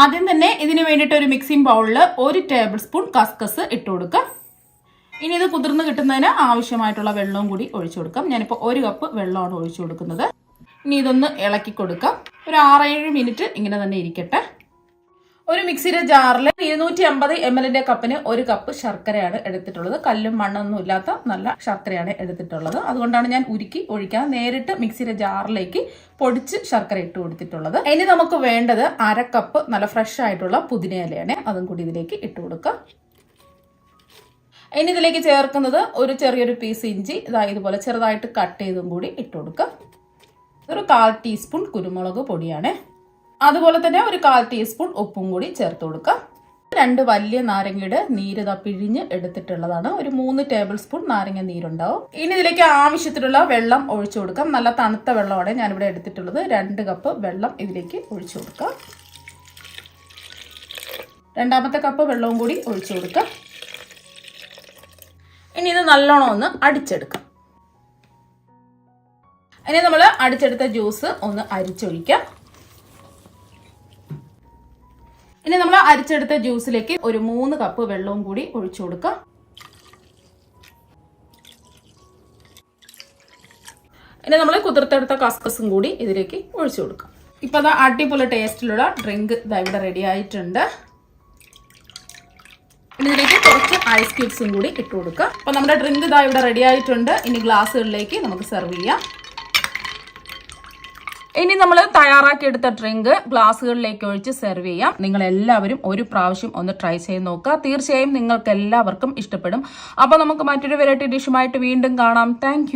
ആദ്യം തന്നെ ഇതിന് വേണ്ടിയിട്ട് ഒരു മിക്സിംഗ് ബൗളിൽ ഒരു ടേബിൾ സ്പൂൺ കസ്കസ് ഇട്ടു കൊടുക്കാം. ഇനി ഇത് കുതിർന്ന് കിട്ടുന്നതിന് ആവശ്യമായിട്ടുള്ള വെള്ളവും കൂടി ഒഴിച്ചു കൊടുക്കാം. ഞാനിപ്പോൾ ഒരു കപ്പ് വെള്ളമാണ് ഒഴിച്ചു കൊടുക്കുന്നത്. ഇനി ഇതൊന്ന് ഇളക്കി കൊടുക്കാം. ഒരു ആറേഴ് മിനിറ്റ് ഇങ്ങനെ തന്നെ ഇരിക്കട്ടെ. ഒരു മിക്സിയുടെ ജാറിൽ ഇരുന്നൂറ്റി അമ്പത് എം എല്ലിന്റെ കപ്പിന് ഒരു കപ്പ് ശർക്കരയാണ് എടുത്തിട്ടുള്ളത്. കല്ലും മണ്ണൊന്നും ഇല്ലാത്ത നല്ല ശർക്കരയാണ് എടുത്തിട്ടുള്ളത്. അതുകൊണ്ടാണ് ഞാൻ ഉരുക്കി ഒഴിക്കാൻ നേരിട്ട് മിക്സിയുടെ ജാറിലേക്ക് പൊടിച്ച് ശർക്കര ഇട്ട് കൊടുത്തിട്ടുള്ളത്. ഇനി നമുക്ക് വേണ്ടത് അര കപ്പ് നല്ല ഫ്രഷ് ആയിട്ടുള്ള പുതിന ഇലയാണ്. അതും കൂടി ഇതിലേക്ക് ഇട്ട് കൊടുക്കുക ഇനി ഇതിലേക്ക് ചേർക്കുന്നത് ഒരു ചെറിയൊരു പീസ് ഇഞ്ചി ഇതാ ഇതുപോലെ ചെറുതായിട്ട് കട്ട് ചെയ്തും കൂടി ഇട്ട് കൊടുക്കുക ഒരു കാൽ ടീസ്പൂൺ കുരുമുളക് പൊടിയാണ്. അതുപോലെ തന്നെ ഒരു കാൽ ടീസ്പൂൺ ഉപ്പും കൂടി ചേർത്ത് കൊടുക്കാം. രണ്ട് വലിയ നാരങ്ങയുടെ നീര് പിഴിഞ്ഞ് എടുത്തിട്ടുള്ളതാണ്. ഒരു മൂന്ന് ടേബിൾ സ്പൂൺ നാരങ്ങ നീരുണ്ടാവും. ഇനി ഇതിലേക്ക് ആവശ്യത്തിനുള്ള വെള്ളം ഒഴിച്ചു കൊടുക്കാം. നല്ല തണുത്ത വെള്ളമാണ് ഞാനിവിടെ എടുത്തിട്ടുള്ളത്. രണ്ട് കപ്പ് വെള്ളം ഇതിലേക്ക് ഒഴിച്ചു കൊടുക്കാം. രണ്ടാമത്തെ കപ്പ് വെള്ളവും കൂടി ഒഴിച്ചു കൊടുക്കാം. ഇനി ഇത് നല്ലോണം ഒന്ന് അടിച്ചെടുക്കാം. ഇനി നമ്മൾ അടിച്ചെടുത്ത ജ്യൂസ് ഒന്ന് അരിച്ചൊഴിക്കാം. ഇനി നമ്മൾ അരിച്ചെടുത്ത ജ്യൂസിലേക്ക് ഒരു മൂന്ന് കപ്പ് വെള്ളവും കൂടി ഒഴിച്ചു കൊടുക്കാം. ഇനി നമ്മൾ കുതിർത്തെടുത്ത കസ്കസും കൂടി ഇതിലേക്ക് ഒഴിച്ചു കൊടുക്കാം. ഇപ്പൊ അത് അടിപൊളി ടേസ്റ്റിലുള്ള ഡ്രിങ്ക് ഇവിടെ റെഡി ആയിട്ടുണ്ട്. ഇതിലേക്ക് കുറച്ച് ഐസ് ക്യൂബ്സും കൂടി ഇട്ട് കൊടുക്കാം. അപ്പൊ നമ്മുടെ ഡ്രിങ്ക് ഇതാ ഇവിടെ റെഡി ആയിട്ടുണ്ട്. ഇനി ഗ്ലാസ്സുകളിലേക്ക് നമുക്ക് സെർവ് ചെയ്യാം. ഇനി നമ്മൾ തയ്യാറാക്കി എടുത്ത ഡ്രിങ്ക് ഗ്ലാസ്സുകളിലേക്ക് ഒഴിച്ച് സെർവ് ചെയ്യാം. നിങ്ങൾ എല്ലാവരും ഒരു പ്രാവശ്യം ഒന്ന് ട്രൈ ചെയ്ത് നോക്കുക. തീർച്ചയായും നിങ്ങൾക്ക് എല്ലാവർക്കും ഇഷ്ടപ്പെടും. അപ്പോൾ നമുക്ക് മറ്റൊരു വെറൈറ്റി ഡിഷുമായിട്ട് വീണ്ടും കാണാം. താങ്ക്